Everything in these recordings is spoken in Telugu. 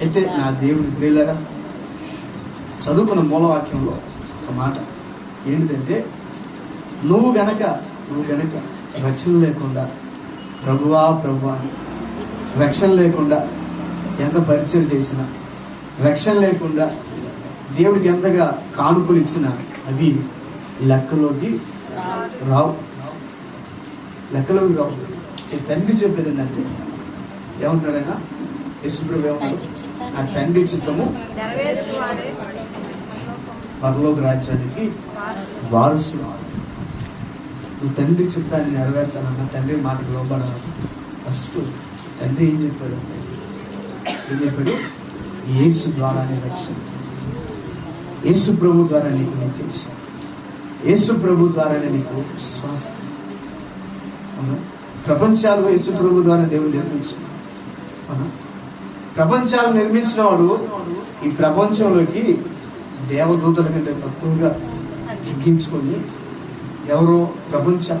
అయితే నా దేవుని ప్రియులరా చదువుకున్న మూలవాక్యంలో ఒక మాట ఏంటిదంటే నువ్వు గనక నువ్వు గనక రక్షణ లేకుండా ప్రభువా ప్రభువా రక్షణ లేకుండా ఎంత పరిచయం చేసినా రక్షణ లేకుండా దేవుడికి ఎంతగా కానుకలు ఇచ్చినా అవి లెక్కలోకి రావు. లెక్కలోకి రావు. ఈ తండ్రి చెప్పేది ఏంటంటే ఏమంటాడైనా యశుప్రభు ఏమన్నాడు నా తండ్రి చిత్తము పరలోక రాజ్యానికి వారసుడు. నువ్వు తండ్రి చిత్తాన్ని నెరవేర్చాలన్న తండ్రి మాటకు లోపడాలి ఫస్ట్ తండ్రి ఏం చెప్పాడు ఏం చెప్పాడు? యేసు ద్వారానే రక్షణ. యేసు ప్రభు ద్వారా నీకు నిత్యం యేసు ప్రభు ద్వారానే నీకు స్వాస్థ్యం. అవునా? ప్రపంచాలు యేసు ప్రభు ద్వారా దేవుడు నిర్మించాడు ప్రపంచాలు నిర్మించిన వాడు ఈ ప్రపంచంలోకి దేవదూతల కంటే తక్కువగా తగ్గించుకొని ఎవరో ప్రపంచం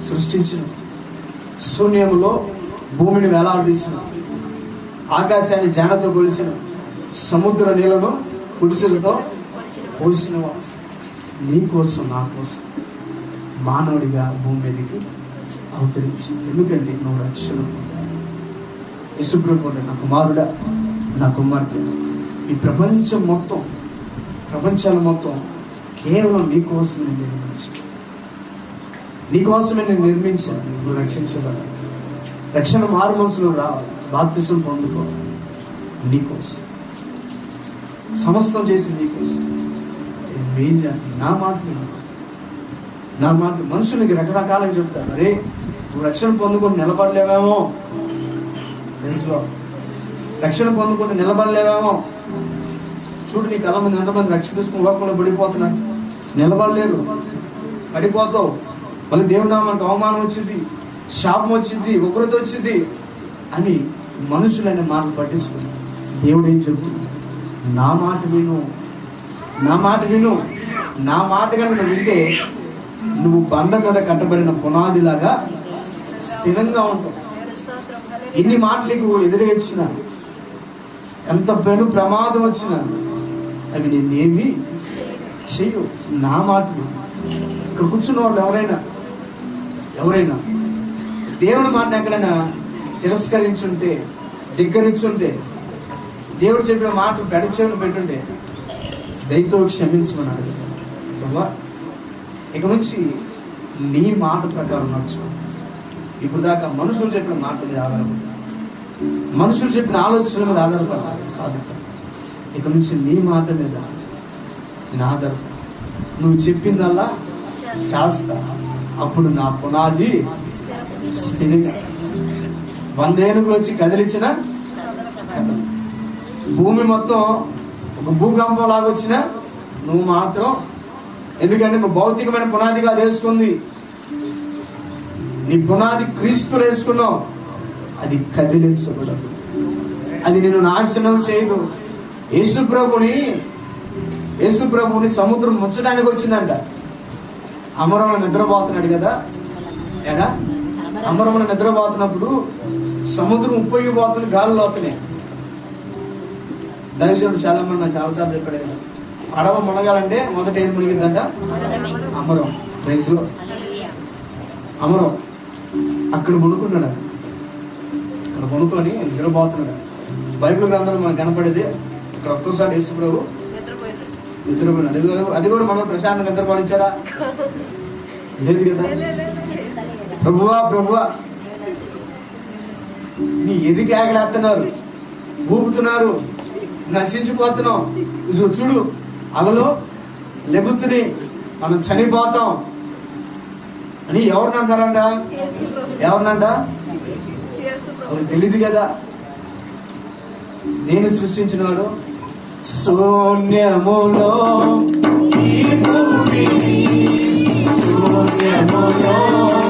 సృష్టించిన శూన్యంలో భూమిని వేలాడదీసిన ఆకాశాన్ని జానతో కొలిసిన సముద్ర నీళ్ళను కుడిసెలతో పోసిన నీకోసం నీ కోసం నా కోసం మానవుడిగా భూమి మీదకి అవతరించి ఎందుకంటే నువ్వు రక్షణ యశుప్రభు నా కుమారుడా నా కుమార్తె. ఈ ప్రపంచం మొత్తం ప్రపంచాలు మొత్తం కేవలం నీ కోసమే నేను నిర్మించాను నీ కోసమే నేను నిర్మించాను నువ్వు రక్షించబడాలి. రక్షణ మారు మనసులో రావాలి బాప్తిసం పొందుకోవాలి నీకోసం సమస్తం చేసింది నీకోసం ఏం నా మాట నా మాట మనుషులకి రకరకాలుగా చెప్తారు. అరే నువ్వు రక్షణ పొందుకొని నిలబడలేవేమో. తెలుసులో రక్షణ పొందుకుంటే నిలబడలేవేమో. చూడు నీ కళ్ళ మంది ఎంతమంది రక్షణ తీసుకుని లోకంలో పడిపోతున్నారు. నిలబడలేరు. పడిపోతావు. మళ్ళీ దేవుడు నామానికి అవమానం వచ్చింది. శాపం వచ్చింది. ఉగ్రత వచ్చింది అని మనుషులైన మాటలు పట్టించుకుని దేవుడు ఏం చెబుతున్నాడు? నా మాట విను. నా మాట విను. నా మాట కనుక వింటే నువ్వు బంధం మీద కట్టబడిన పునాదిలాగా స్థిరంగా ఉంటావు. ఎన్ని మాటలు నీకు ఎంత పెను ప్రమాదం వచ్చినా. అవి నిన్నేమి చెయ్యు నా మాటలు. ఇక్కడ కూర్చున్న వాళ్ళు ఎవరైనా? ఎవరైనా? దేవుని మాట ఎక్కడైనా తిరస్కరించుంటే ధిక్కరించుంటే దేవుడు చెప్పిన మాటలు పెడచేలు పెట్టుంటే దయతో క్షమించమన్నాడు బాబా ఇక నుంచి నీ మాట ప్రకారం నడుచు ఇప్పుడు దాకా మనుషులు చెప్పిన మాటలు ఆధారపడి మనుషులు చెప్పిన ఆలోచన మీద ఆధారపడాలి కాదు. ఇక నుంచి నీ మాట మీద నేను నువ్వు చెప్పిందల్లా చేస్తా. అప్పుడు నా పునాది స్థిరంగా వందేనుగులు వచ్చి కదిలించిన కథ. భూమి మొత్తం ఒక భూకంపం లాగా వచ్చిన నువ్వు మాత్రం ఎందుకంటే నువ్వు భౌతికమైన పునాదిగా వేసుకుంది. నీ పునాది క్రీస్తులు వేసుకున్నావు. అది కదిలించబడదు. అది నేను నాశనం చేయదు. యేసు ప్రభుని యేసు ప్రభుని సముద్రం ముంచడానికి వచ్చిందంట. అమరంలో నిద్రపోతున్నాడు కదా? ఎడా అమరంలో నిద్రపోతున్నప్పుడు సముద్రం ఉప్పొంగిపోతుంది గాలులు అవుతున్నాయి దైవజనుడు చాలా మంది నాకు చాలా సార్లు చెప్పాడు కదా పడవ మునగాలంటే మొదట ఏది మునిగిందంట? అమరం. రైస్లో అమరం. అక్కడ మునుకున్నాడు. అక్కడ మునుకొని నిద్రపోతున్నాడు బైబిల్ గ్రంథంలో మనకు కనపడేది అక్కడ ఒక్కోసారి యేసు ప్రభు నిద్రపోయాడు. నిద్రపోయినాడు అది కూడా- అది కూడా మనం ప్రశాంత నిద్రపోనిచ్చారా? లేదు కదా. ప్రభువా ప్రభువా. నీ ఎదిగి ఆగలేస్తున్నారు ఊపుతున్నారు. నశించిపోతున్నాం ఇదిగో చూడు. అలలో లెగుతుని మనం చనిపోతాం. అని ఎవరిని అంటారంట? యేసు ప్రభు. ఎవరినంట. వాళ్ళకి తెలియదు కదా. దేని సృష్టించినాడు? శూన్యములో శూన్యములో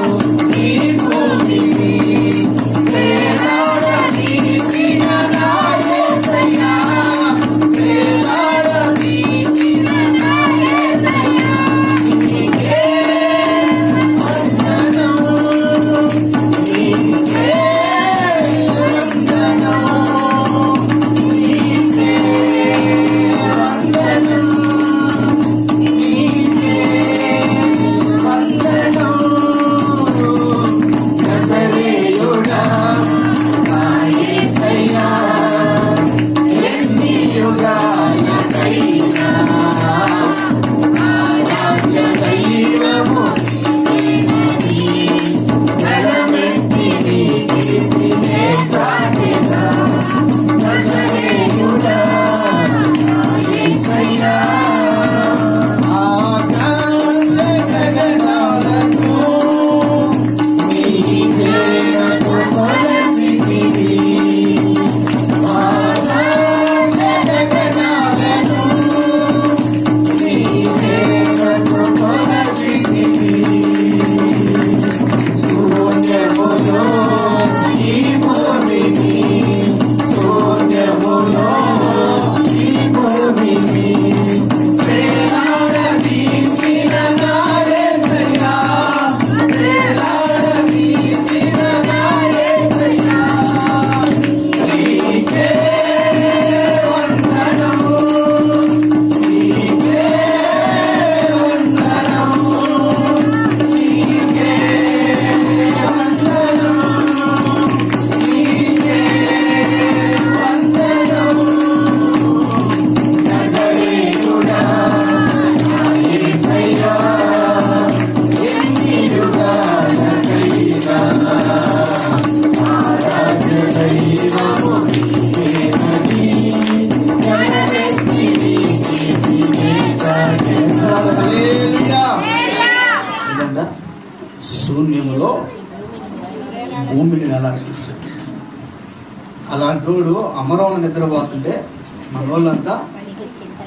పెద్దోడు అమరంలో నిద్రపోతుంటే మన వాళ్ళంతా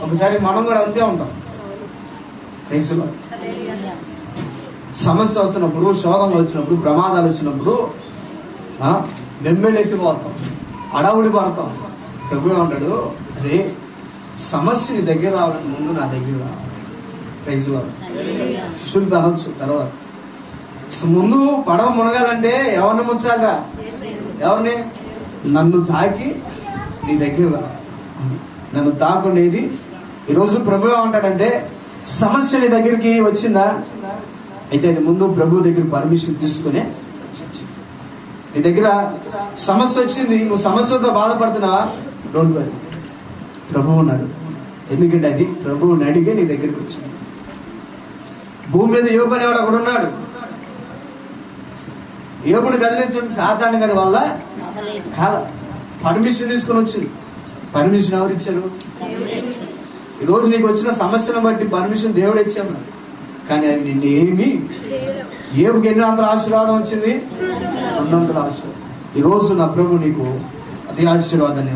ఒకసారి మనం కూడా అంతే ఉంటాం. క్రైస్తులో సమస్య వస్తున్నప్పుడు శోధనలు వచ్చినప్పుడు ప్రమాదాలు వచ్చినప్పుడు ఎత్తిపోతాం. అడవుడి పడతాం. ప్రభు ఏమంటాడు అరే సమస్య నీ దగ్గర రావాలని ముందు నా దగ్గర రావాలి శిష్యులు అనొచ్చు తర్వాత. ముందు పడవ మునగాలంటే ఎవరిని ముంచాలిరా? ఎవరిని? నన్ను తాకి నీ దగ్గర నన్ను తాకుండేది. ఈరోజు ప్రభు ఏమంటాడంటే సమస్య నీ దగ్గరికి వచ్చిందా? అయితే అది ముందు ప్రభు దగ్గర పర్మిషన్ తీసుకునే నీ దగ్గర సమస్య వచ్చింది. నువ్వు సమస్యతో బాధపడుతున్నావా? డోంట్ వరీ ప్రభు ఉన్నాడు. ఎందుకంటే అది ప్రభువుని అడిగే నీ దగ్గరికి వచ్చింది. భూమి మీద యోగు అనేవాడు అక్కడ ఉన్నాడు? యోగుడు కదిలించడం సాధారణ గడి వల్ల కాల పర్మిషన్ తీసుకొని వచ్చింది. పర్మిషన్ ఎవరు ఇచ్చారు? ఈ రోజు నీకు వచ్చిన సమస్యను బట్టి పర్మిషన్ దేవుడు ఇచ్చాము కానీ అది నిన్ను ఏమి? ఏపుకి ఎన్ని వందల ఆశీర్వాదం వచ్చింది? రెండు వందల ఆశీర్వాదం. ఈ రోజు నా ప్రభు నీకు అతి ఆశీర్వాదాన్ని.